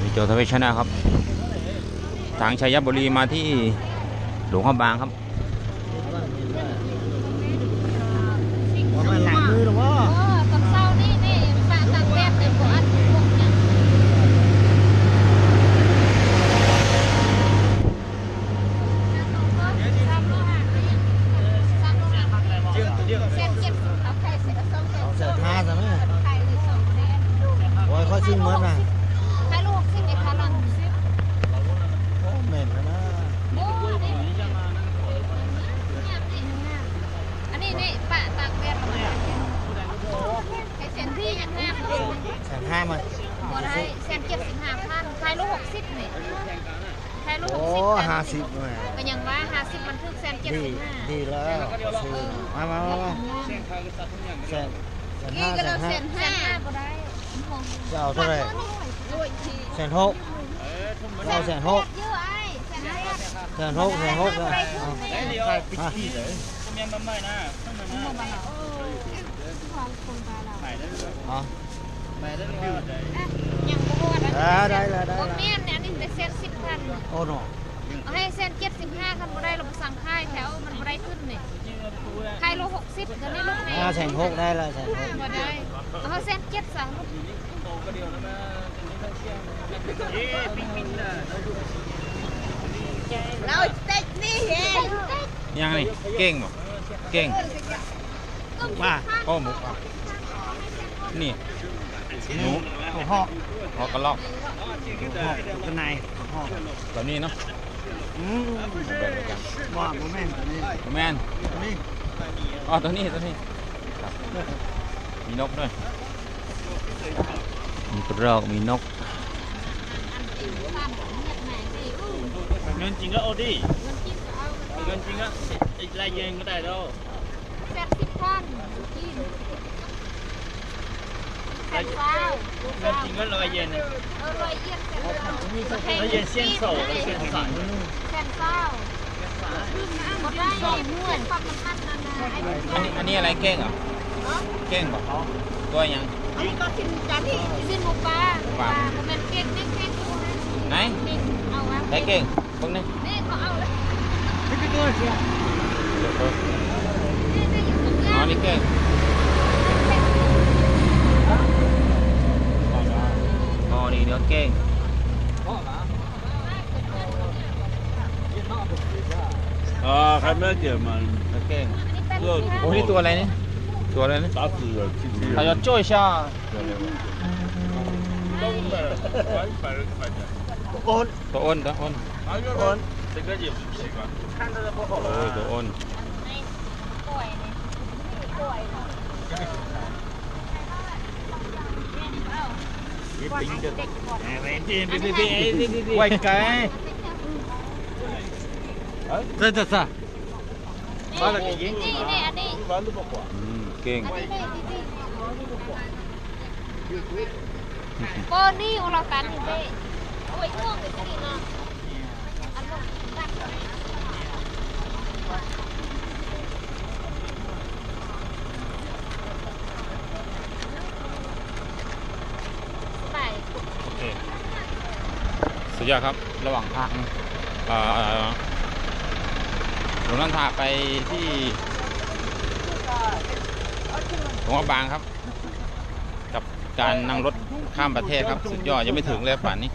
มีโจทวิชนะครับ ทางชัยบุรีมาที่หลวงพ่อบางครับ หลังมือ โอ้ยค่อยซื้อมื้อน่ะไข่ลูกสิบไอ้ขาลังสิบโอ้เหม็นแล้วนะโอ้นี่อันนี้นี่ปะตักแป๊บไข่เส้นที่ยังงามเลยแสนห้ามันบ่ได้เส้นเจ็ดสิบห้าพันไข่ลูกหกสิบนี่ไข่ลูกโอ้หกสิบห้าสิบแหมก็ยังว่าห้าสิบมันถึงเส้นเจ็ดดีสิบห้าดีแล้วซื้อมามามามาแสนแสนกี่ห้าก็แสเรานห้าเส้นห้าบ่ได้ จะเอาเท่าไหร่แสนหกเอาแสนหกเยอะไอ้เส้นห้าแสนหกแสนหกเลยเอาใช่ปิดที่เลยเอายังบ่ฮอดได้ได้ได้ได้บ่แม่เนี่ยนนี้เป็นเส้นสิบพันโอ้โหเอาให้เส้นเจ็ดสิบห้าคันบ่ได้เราไปสั่งค่ายแถวมันบ่ได้ขึ้นนี่ค่ายโลหกสิบก็นี่ลูกแม่แสนหกได้แล้วแสนหกบ่ได้ เอาเส้นเจ็ดสั่งลูกเราเต็กนี่เห็นยังนี่เก่งบ่เก่งมาโอ้หมูอะนี่หมูหัวหอกหอกกระลอกหัวหอกข้างในหัวหอกแบบนี้เนาะอืมแบบเดียวกันว่าโมแม่นตัวนี้แมนตัวนี้อ๋อตัวนี้ตัวนี้ครับ มีนกด้วย มีกระรอก มีนกเงินจริงก็เอาดิเงินกินก็เอาเงินจริงก็อีกรายเย็นก็ได้แล้วเส้นสิบพันกินเส้นเฝ้าเงินจริงก็รายเย็นเออรอยเยี่ยนเส้นเฝ้ารายเย็นเส้นโซ่เส้นสายเส้นเฝ้าบ่ได้ม่วนความมันมันนั่นนะไอ้อันนี้อันนี้อะไรเก้งเหรอเก้งบ่ตัวยังอันนี้ก็กินจานที่กินหมูปลาปลาก็เป็นเก่งนี่เก่งกูนะไหนนี่เอาวะไหนเก้งเบิ่งนี่นี่เขาเอาแล้วไม่เป็นตัวเสียนี่นี่อยู่ตรงอ๋ อนี้นี่เก้งอ๋อนี่เดี๋ยวเก้งอ่าใครไม่เกี่ยวมันเดี๋ยวเก้งอันนี้เป็นโอ้นี่ตัวอะไ多嘞，打死了，还要叫一下。on，都 on 的 on。on，这个也不习惯，看着都不好了。都 on。quay cái rất rất sao đó là cái gì? Đi, đi, đi. ปนี่อุลากันนี่เบ้โอ้ยง่วงเลยนี่เนาะอันนั้กัดไปโอเคสุดยอดครับระหว่างทางเอ่อหลวงนันทาไปที่ ผมวงพระบางครับ กับการนั่งรถข้ามประเทศครับ สุดยอดยังไม่ถึงเลยป่านนี้